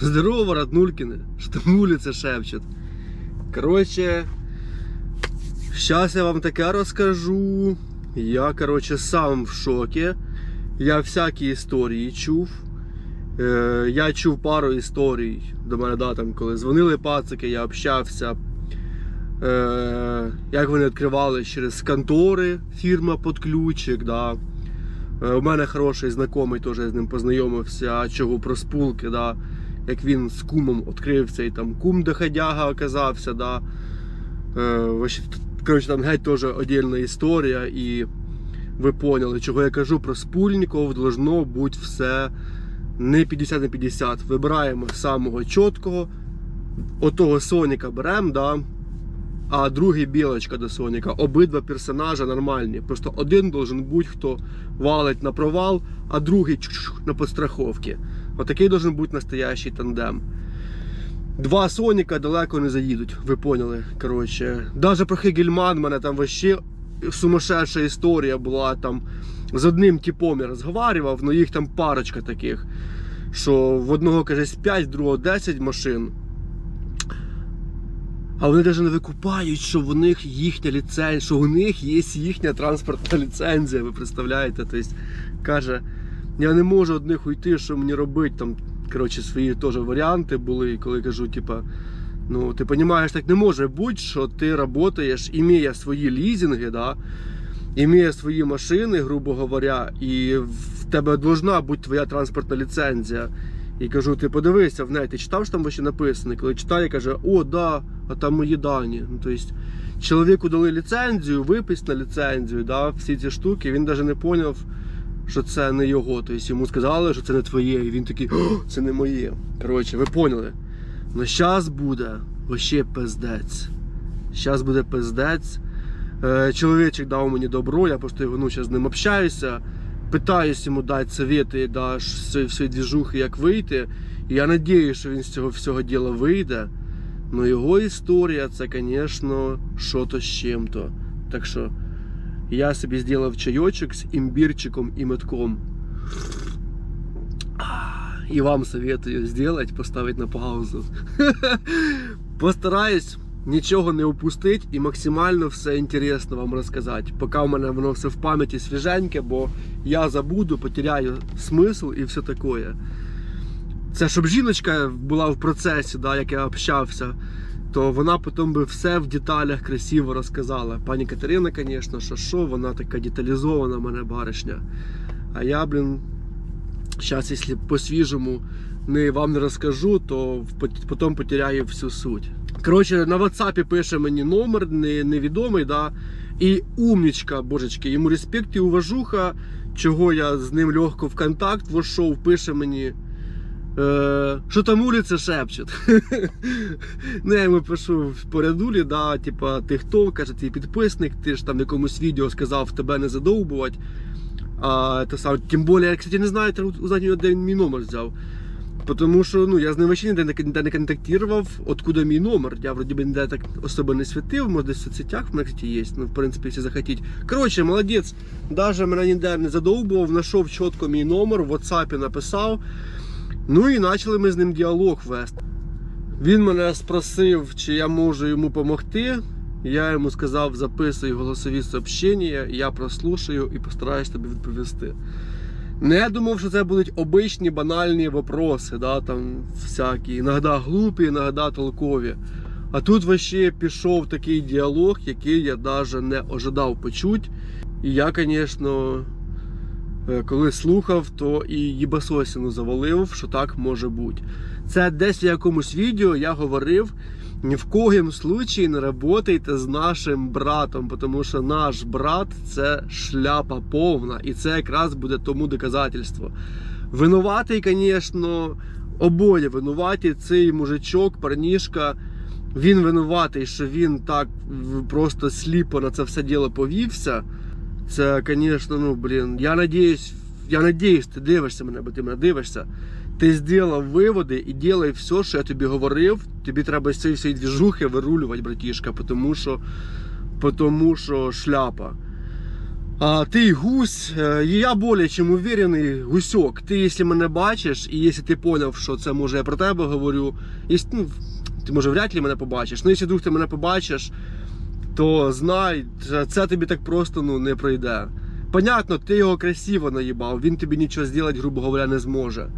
Здорово, роднулькины, что улица шепчет. Короче, сейчас я вам таке розкажу. Я, короче, сам в шокі. Я всякі історії чув. Е, я чув пару історій до мене, да, там, коли дзвонили пацики, я общався. Е, як вони відкривали через контори, фірма під ключик. Да. Е, У мене хороший знайомий, теж з ним познайомився, чого про спулки, да. Як він з кумом відкрив цей там кум доходяга оказався. Да. Е, коротше, там геть теж отдельна історія, і ви поняли, чого я кажу про спульників, должно бути все не 50 на 50. Вибираємо самого чіткого, отого Соніка беремо, да, а другий білочка до Соніка. Обидва персонажа нормальні. Просто один должен бути, хто валить на провал, а другий на подстраховці. Отакий должен бути настоящий тандем. Два Соніка далеко не заїдуть, ви поняли. Коротше, даже про Хегельман мене там вообще сумасшедша історія була там. З одним типом я розговарював, але їх там парочка таких. Що в одного каже 5, в другого 10 машин. А вони навіть не викупають, що в них їхня ліцензія, що у них є їхня транспортна ліцензія, ви представляєте? Тобто, каже, я не можу одних уйти, що мені робити. Там, коротше, свої теж варіанти були, коли кажу, типа, ну, ти розумієш, так не може бути, що ти працюєш, імея свої лізинги, да, імея свої машини, грубо говоря, і в тебе должна бути твоя транспортна ліцензія. І кажу, ти подивися в неї, ти читав, що там вообще написано? Коли читає, каже, о, да, а там мої дані. Ну, тобто, чоловіку дали ліцензію, випис на ліцензію, да, всі ці штуки, він навіть не зрозумів, що це не його. Тобто йому сказали, що це не твоє, і він такий, це не моє. Коротше, ви поняли. Ну зараз буде вообще пиздець. Зараз буде пиздець. Е, Чоловічик дав мені добро, я просто його ну, з ним общаюся. Питаюсь йому дати совєти да, цієї двіжухи, як вийти. І я сподіваюся, що він з цього всього діла вийде. Ну його історія це, звісно, що-то з чим-то. Так що я собі зробив чайочок з імбірчиком і метком. І вам советую зробити, поставити на паузу. Постараюсь нічого не упустити і максимально все інтересно вам розказати. Поки в мене воно все в пам'яті свіженьке, бо я забуду, потеряю смисл і все таке. Це щоб жіночка була в процесі, да, як я общався, то вона потім би все в деталях красиво розказала. Пані Катерина, звісно, що що, вона така деталізована в мене баришня. А я, блін, зараз, якщо по-свіжому не, вам не розкажу, то потім потеряю всю суть. Коротше, на WhatsApp пише мені номер не, невідомий, да, і умнічка, божечки, йому респект і уважуха, чого я з ним легко в контакт вошов, пише мені. Е, що там вулиця шепчуть. ну, я йому пишу в порядулі, да, типа, ти хто, каже, ти підписник, ти ж там в якомусь відео сказав тебе не задовбувати. А, те саме, тим більше, я, кстати, не знаю, узнати, де він мій номер взяв. Тому що ну, я з ним вообще ніде, не- не контактував, откуда мій номер. Я вроді би ніде так особо не світив, може десь в соцсетях в мене, кстати, є. Ну, в принципі, якщо захотіть. Коротше, молодець. Даже мене ніде не задовбував, знайшов чітко мій номер, в WhatsApp написав. Ну і почали ми з ним діалог вести. Він мене спросив, чи я можу йому допомогти. Я йому сказав, записуй голосові сообщення, я прослушаю і постараюсь тобі відповісти. Я думав, що це будуть обичні банальні вопроси, да, там всякі, іноді глупі, іноді толкові. А тут вообще пішов такий діалог, який я навіть не ожидав почути. І я, звісно, коли слухав, то і їбасосіну завалив, що так може бути. Це десь в якомусь відео я говорив. Ні в коїм случаї не работайте з нашим братом, тому що наш брат це шляпа повна, і це якраз буде тому доказательство. Винуватий, звісно, обоє винуваті. Цей мужичок, парнішка, він винуватий, що він так просто сліпо на це все діло повівся. Це, звісно, ну блін. Я надіюсь, я надіюсь, ти дивишся мене, бо ти мене дивишся. Ти зробив виводи і ділай все, що я тобі говорив. Тобі треба з цієї всієї двіжухи вирулювати, братішка, тому що, тому що шляпа. А ти гусь, е, і я більше чим уверений, гусьок. Ти, якщо мене бачиш, і якщо ти зрозумів, що це може я про тебе говорю, якщо, ну, ти може вряд ли мене побачиш. Ну, якщо вдруг ти мене побачиш, то знай, це- тобі так просто ну, не пройде. Понятно, ти його красиво наїбав, він тобі нічого зробити, грубо говоря, не зможе.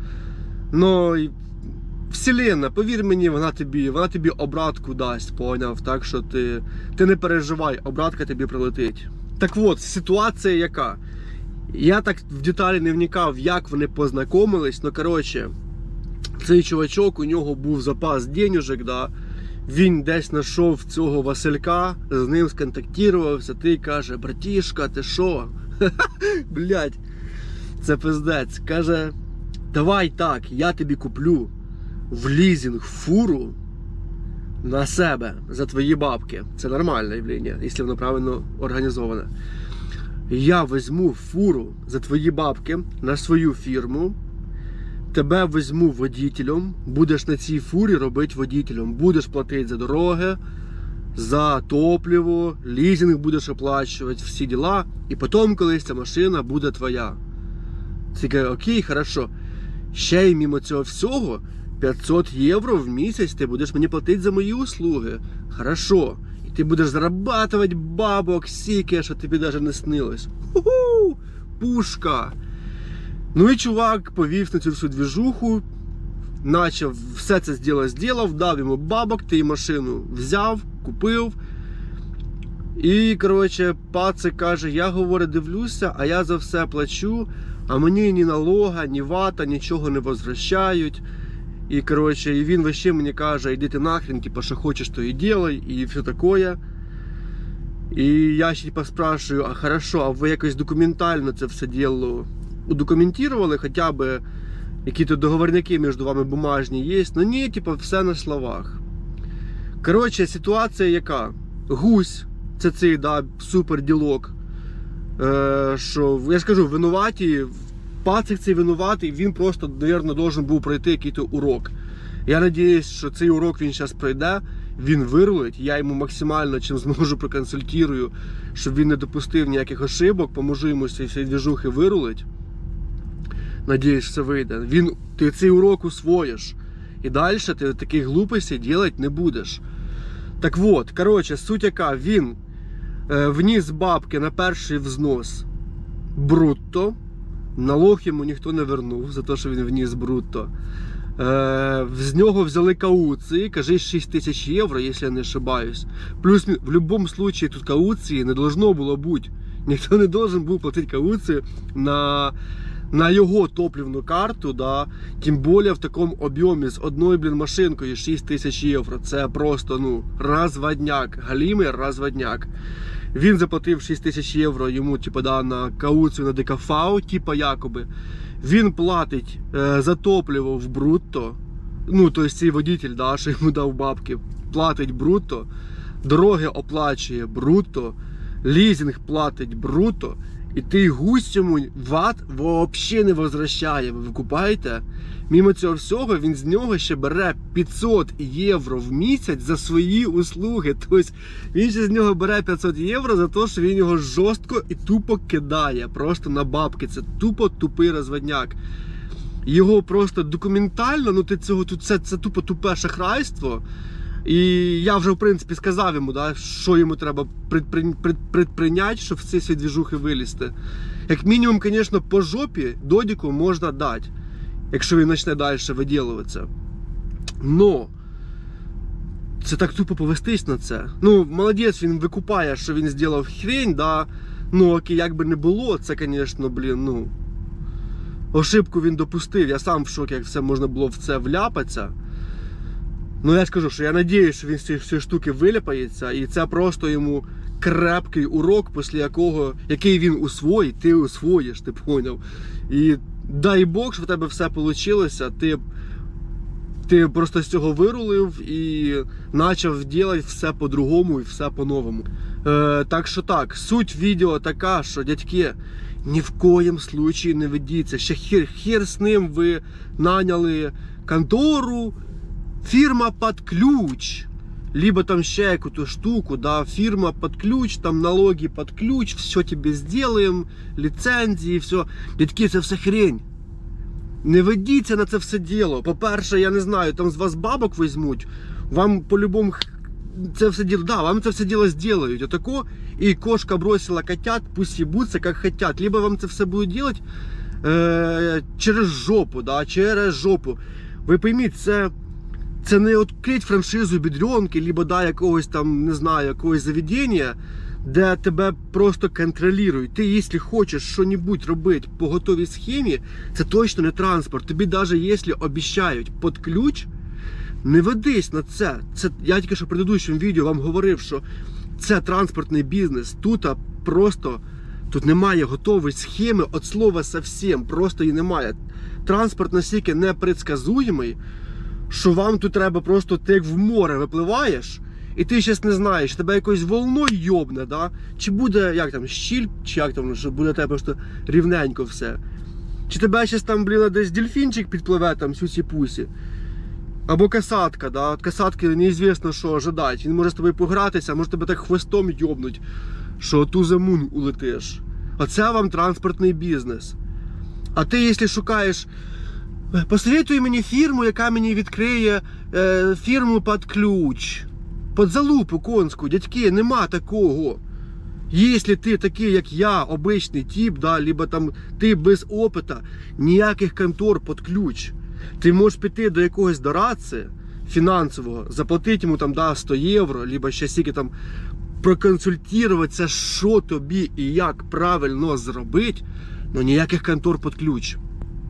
Ну, Вселенна, повір мені, вона тобі, вона тобі обратку дасть, поняв. Так що ти, ти не переживай, обратка тобі прилетить. Так от, ситуація яка? Я так в деталі не вникав, як вони познайомились, ну коротше, цей чувачок, у нього був запас денежок, да. Він десь знайшов цього Василька, з ним сконтактувався, ти каже, братішка, ти що? Блять, це пиздець. Каже, давай так, я тобі куплю в лізинг фуру на себе за твої бабки. Це нормальне явлення, якщо воно правильно організоване. Я візьму фуру за твої бабки на свою фірму. Тебе візьму водітелем, будеш на цій фурі робити водітелем, будеш платити за дороги, за топливо, лізинг будеш оплачувати, всі діла, і потім колись ця машина буде твоя. Каже, окей, хорошо. Ще й мимо цього всього 500 євро в місяць ти будеш мені платити за мої услуги. Хорошо. І ти будеш зарабатувати бабок сіки, що тобі навіть не снилось. Ху-ху! Пушка! Ну і чувак повів на цю всю двіжуху, начав все це зробив, дав йому бабок, ти машину взяв, купив. І, коротше, пацик каже: я говорю, дивлюся, а я за все плачу, а мені ні налога, ні вата, нічого не возвращають. І, коротше, і він вообще мені каже, іди ти нахрен, типа, що хочеш, то і делай, і все таке. І я ще типа спрашиваю, а хорошо, а ви якось документально це все діло удокументували, хоча б якісь договорники між вами бумажні є? Ну ні, типа, все на словах. Коротше, ситуація яка? Гусь, це цей да, супер ділок. Е, що, я ж кажу, винуваті, пацик цей винуватий, він просто, мабуть, должен був пройти якийсь урок. Я сподіваюся, що цей урок він зараз пройде, він вирулить, я йому максимально чим зможу проконсультую, щоб він не допустив ніяких ошибок, поможу йому з цієї двіжухи вирулить. Надіюсь, все вийде. Він, ти цей урок усвоїш. І далі ти таких глупостей робити не будеш. Так от, коротше, суть яка, він е, вніс бабки на перший взнос брутто. Налог йому ніхто не вернув за те, що він вніс брутто. Е, з нього взяли кауції, кажи 6 тисяч євро, якщо я не ошибаюсь. Плюс в будь-якому випадку тут кауції не должно було бути. Ніхто не должен був платити кауцію на, на його топливну карту, да, тим більше в такому об'ємі з одною блін, машинкою 6 тисяч євро. Це просто ну, розводняк, галімий розводняк. Він заплатив 6 тисяч євро йому, типу, да, на кауцію на ДКФАУ, типу, якоби. Він платить е, за топливо в брутто. Ну, тобто цей водитель, да, що йому дав бабки, платить брутто, дороги оплачує брутто, лізинг платить брутто, і ти гусь цьому ват взагалі не возвращає. Ви викупаєте? Мімо цього всього він з нього ще бере 500 євро в місяць за свої услуги. Тобто він ще з нього бере 500 євро за те, що він його жорстко і тупо кидає. Просто на бабки. Це тупо тупий розводняк. Його просто документально, ну ти цього тут це, це тупо тупе шахрайство. І я вже в принципі сказав йому, да, що йому треба предпри- пред- предприйняти, щоб з цієї двіжухи вилізти. Як мінімум, звісно, по жопі додіку можна дати, якщо він почне далі виділуватися. Но це так тупо повестись на це. Ну, молодець, він викупає, що він зробив хрень, да. Ну, окей, як би не було, це, звісно, блін, ну. Ошибку він допустив. Я сам в шокі, як все можна було в це вляпатися. Ну, я скажу, що я надіюсь, що він з цієї штуки виляпається, і це просто йому крепкий урок, після якого, який він усвоїть, ти усвоїш, ти поняв. І дай Бог, що в тебе все вийшло, ти, ти просто з цього вирулив і почав робити все по-другому і все по-новому. Е, так що так, суть відео така, що дядьки, ні в коєм случаї не ведіться. Ще хер, хер з ним ви наняли контору, фірма під ключ. либо там ще якусь штуку, да, фірма під ключ, там налоги під ключ, все тебе сделаем, ліцензії, все. Дядьки, це все хрень. Не ведіться на це все діло. По-перше, я не знаю, там з вас бабок візьмуть, вам по-любому це все діло, да, вам це все діло сделають. Отако, і кошка бросила котят, пусть ебутся, как хотят. Либо вам це все будуть делать е, через жопу, да, через жопу. Ви пойміть, це, це не відкрить франшизу бідрьонки, либо да, якогось там, не знаю, якогось заведення, де тебе просто контролюють. Ти, якщо хочеш що-небудь робити по готовій схемі, це точно не транспорт. Тобі навіть якщо обіцяють під ключ, не ведись на це. це. Я тільки що в предыдущому відео вам говорив, що це транспортний бізнес. Тут просто тут немає готової схеми від слова совсем. Просто її немає. Транспорт настільки непредсказуємий, що вам тут треба просто ти як в море випливаєш, і ти щас не знаєш, тебе якоюсь волною йобне, да? чи буде як там щіль, чи як там, що буде тебе просто рівненько все. Чи тебе щас там, блін, десь дельфінчик підпливе там сюсі пусі. Або касатка, да? От касатки неізвісно, що ожидать. Він може з тобою погратися, може тебе так хвостом йобнуть, що ту за мун улетиш. Оце вам транспортний бізнес. А ти, якщо шукаєш, «Е, посоветуй мені фірму, яка мені відкриє е, фірму під ключ. Під залупу конську, дядьки, нема такого. Якщо ти такий, як я, обичний тип, да, либо там ти без опита, ніяких контор під ключ. Ти можеш піти до якогось дорадця фінансового, заплатити йому там да, 100 євро, либо ще стільки там проконсультуватися, що тобі і як правильно зробити, ну ніяких контор під ключ.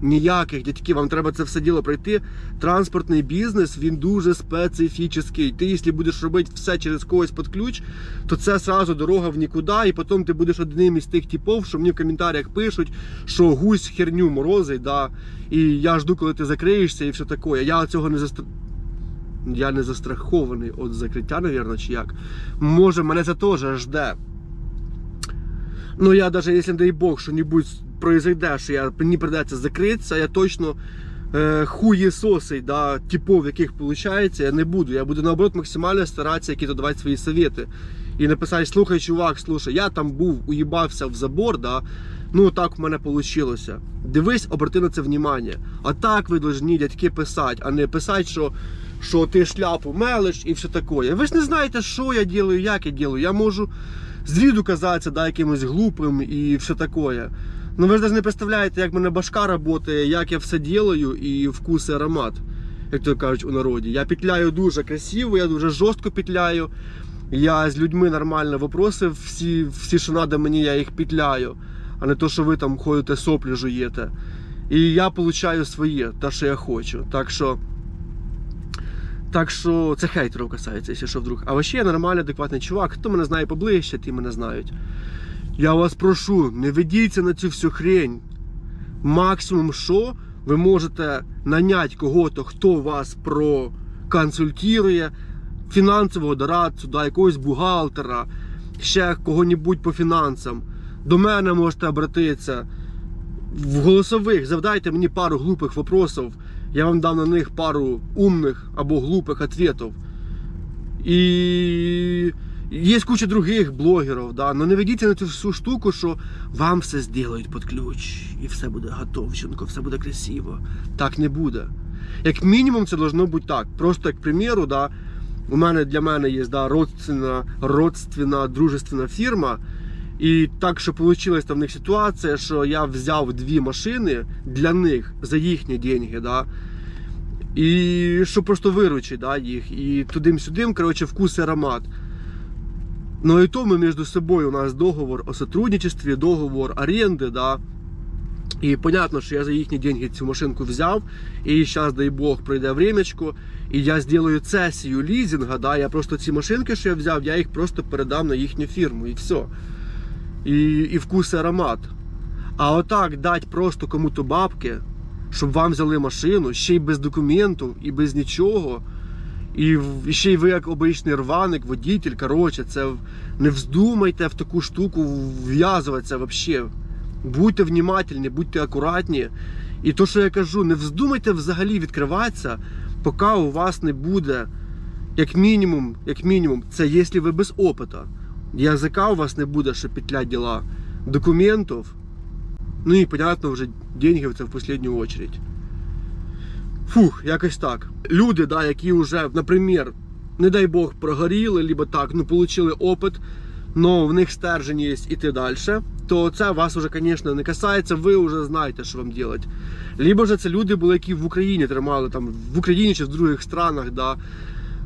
Ніяких, дядьки, вам треба це все діло пройти. Транспортний бізнес він дуже специфічний. Ти, якщо будеш робити все через когось під ключ, то це сразу дорога в нікуди, і потім ти будеш одним із тих типів, що мені в коментарях пишуть, що гусь херню морозить, да, і я жду, коли ти закриєшся і все таке. Я цього не застр... Я не застрахований від закриття, навірно, чи як. Може, мене це теж жде. Ну, я навіть, якщо, дай Бог, що-небудь произойде, що я, мені придеться закритися, я точно е, хуєсосий, да, типов, яких виходить, я не буду. Я буду наоборот максимально старатися які-то давати свої совєти. І написати, слухай, чувак, слушай, я там був, уїбався в забор, да, ну так в мене вийшло. Дивись, оберти на це внимання. А так ви повинні дядьки писати, а не писати, що, що ти шляпу мелиш і все таке. Ви ж не знаєте, що я ділаю, як я ділаю. Я можу звіду казатися, да, якимось глупим і все таке. Ну ви ж навіть не представляєте, як в мене башка працює, як я все ділаю і вкус і аромат, як то кажуть у народі. Я петляю дуже красиво, я дуже жорстко петляю. Я з людьми нормально вопроси, всі, всі що треба мені, я їх петляю, а не то, що ви там ходите соплі жуєте. І я получаю своє, те, що я хочу. Так що. Так що це хейтерів касається, якщо що вдруг. А вообще я нормальний, адекватний чувак. Хто мене знає поближче, ті мене знають. Я вас прошу, не ведіться на цю всю хрень. Максимум, що ви можете наняти кого-то, хто вас проконсультує, фінансового дорадцю, да, якогось бухгалтера, ще кого-небудь по фінансам. До мене можете обратитися. В голосових завдайте мені пару глупих вопросов, я вам дам на них пару умних або глупих ответов. І є куча других блогерів, да, но не ведіться на цю всю штуку, що вам все зроблять під ключ, і все буде готовченко, все буде красиво. Так не буде. Як мінімум, це должно бути так. Просто як приміру, да, у мене для мене є да, родственна, родственна, дружественна фірма. І так, що вийшла там в них ситуація, що я взяв дві машини для них за їхні деньги, да, і щоб просто виручити да, їх. І туди-сюди, коротше, вкус і аромат. Ну і то ми між собою у нас договор о сотрудничестві, договор оренди, да. І понятно, що я за їхні деньги цю машинку взяв, і зараз, дай Бог, пройде времечко, і я зроблю цесію лізінга, да, я просто ці машинки, що я взяв, я їх просто передам на їхню фірму і все. І, і вкус і аромат. А отак дати просто кому-то бабки, щоб вам взяли машину, ще й без документів і без нічого. І, ще й ви як обичний рваник, водитель, коротше, це не вздумайте в таку штуку вв'язуватися взагалі. Будьте внимательні, будьте акуратні. І то, що я кажу, не вздумайте взагалі відкриватися, поки у вас не буде як мінімум, як мінімум, це якщо ви без опита. Язика у вас не буде, що петлять діла, документів, ну і, понятно, вже деньги це в останню очередь. Фух, якось так. Люди, да, які вже, наприклад, не дай Бог, прогоріли, либо так, ну, отримали опит, но в них стержень є іти далі, то це вас вже, звісно, не касається, ви вже знаєте, що вам робити. Либо ж це люди були, які в Україні тримали, там, в Україні чи в других странах, да,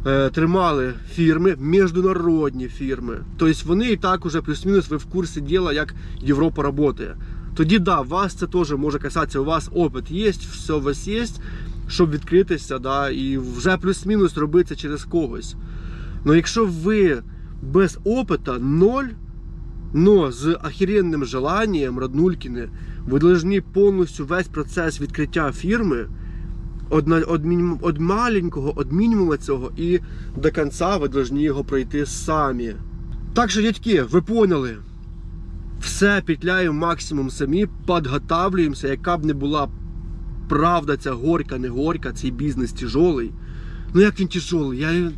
е, тримали фірми, міжнародні фірми. Тобто вони і так уже плюс-мінус ви в курсі діла, як Європа працює. Тоді да, вас це теж може касатися, у вас опит є, все у вас є, щоб відкритися, да, і вже плюс-мінус робити через когось. Ну якщо ви без опита ноль, но з охеренним желанням, роднулькіне, ви повинні повністю весь процес відкриття фірми од, од, од маленького, від мінімуму цього і до кінця ви повинні його пройти самі. Так що, дядьки, ви поняли. Все петляємо максимум самі, підготавлюємося, яка б не була правда ця горька, не горька, цей бізнес тяжолий. Ну як він тяжолий? Я...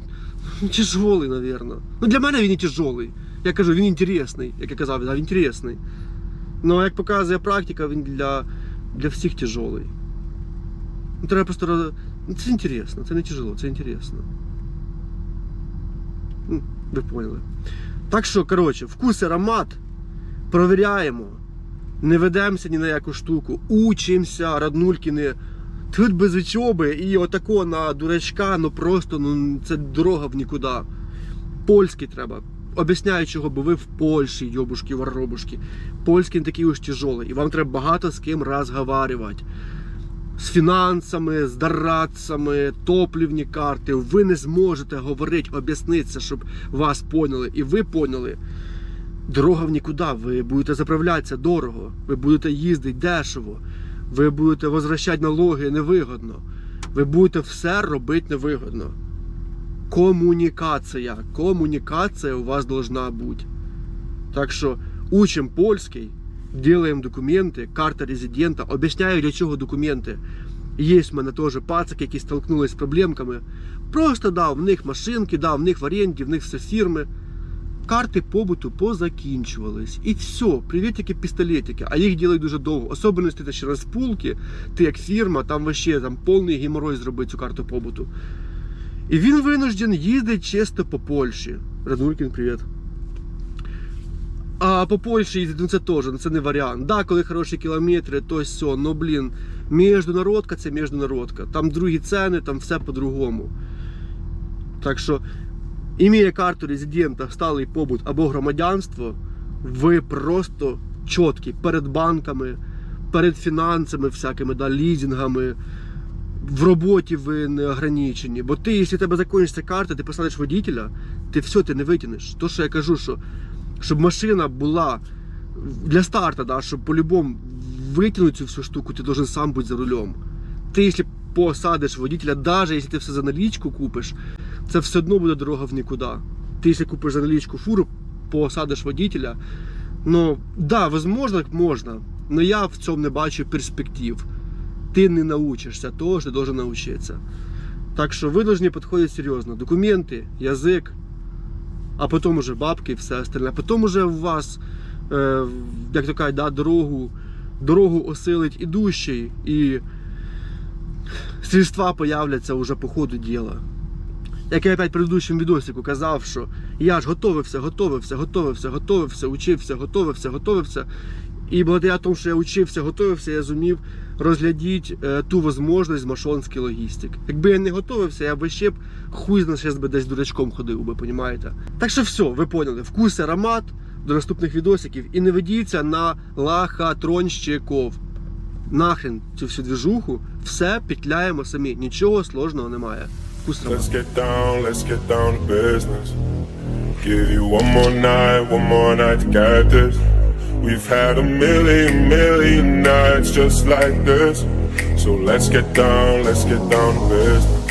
Він тяжолий, напевно. Ну для мене він і тяжолий. Я кажу, він інтересний, як я казав, він інтересний. Ну як показує практика, він для, для всіх тяжолий. Ну, треба просто ну, Це інтересно, це не тяжело, це інтересно. Ну, Ви поняли. Так що, коротше, вкус аромат провіряємо, не ведемося ні на яку штуку, учимося, роднулькіни. Тут без учоби і отако на дурачка, ну просто ну, це дорога в нікуди. Польський треба. Об'ясняю, чого, бо ви в Польщі, йобушки, воробушки. Польський не такий уж тяжелий. І вам треба багато з ким розговарювати. З фінансами, з дарадцями, топлівні карти. Ви не зможете говорити, об'яснитися, щоб вас поняли. І ви поняли. Дорога в нікуди. Ви будете заправлятися дорого, ви будете їздити дешево, ви будете возвращати налоги невигодно. Ви будете все робити невигодно. Комунікація. Комунікація у вас должна бути. Так що учим польський, делаем документи, карта резидента, об'ясняю, для чого документи. Є в мене теж пацики, які столкнулись з проблемками. Просто дав в них машинки, дав в них в оренді, в них все фірми. Карти побуту позакінчувались. І все, привітики, пістолетики. А їх ділять дуже довго. Особливо ти ще через пулки, ти як фірма, там вообще там повний геморой зробити цю карту побуту. І він винужден їздить чисто по Польщі. Радулькін, привіт. А по Польщі їздити, ну це теж, ну це не варіант. Да, коли хороші кілометри, то все, ну блін, міжнародка це міжнародка. Там другі ціни, там все по-другому. Так що, імея карту резидента, сталий побут або громадянство, ви просто чіткі перед банками, перед фінансами всякими, да, лізингами. В роботі ви не ограничені. Бо ти, якщо тебе закінчиться карта, ти посадиш водителя, ти все, ти не витягнеш. То, що я кажу, що щоб машина була для старту, да, щоб по-любому витягнути цю всю штуку, ти должен сам бути за рулем. Ти, якщо посадиш водителя, навіть якщо ти все за налічку купиш, це все одно буде дорога в нікуди. Ти, якщо купиш за налічку фуру, посадиш водителя, ну, да, возможно, можна, але я в цьому не бачу перспектив. Ти не научишся того, що ти должен навчитися. Так що ви повинні підходити серйозно. Документи, язик, а потім уже бабки і все остальне. Потім уже у вас, е, як то кажуть, да, дорогу, дорогу осилить ідущий, і средства появляться уже по ходу діла. Як я опять в предыдущому відосику казав, що я ж готовився, готовився, готовився, готовився, учився, готовився, готовився. І благодаря тому, що я учився, готовився, я зумів розглядіти е, ту можливість з машонський логістик. Якби я не готовився, я би ще б хуй зараз би десь дурачком ходив би, понімаєте? Так що все, ви поняли, вкус, аромат до наступних відосиків і не ведіться на лахатронщиков. Нахрен цю всю движуху, все петляємо самі, нічого сложного немає. Let's get down, let's get down to business. Give you one more night, one more night to get this. We've had a million, million nights just like this. So let's get down, let's get down to business.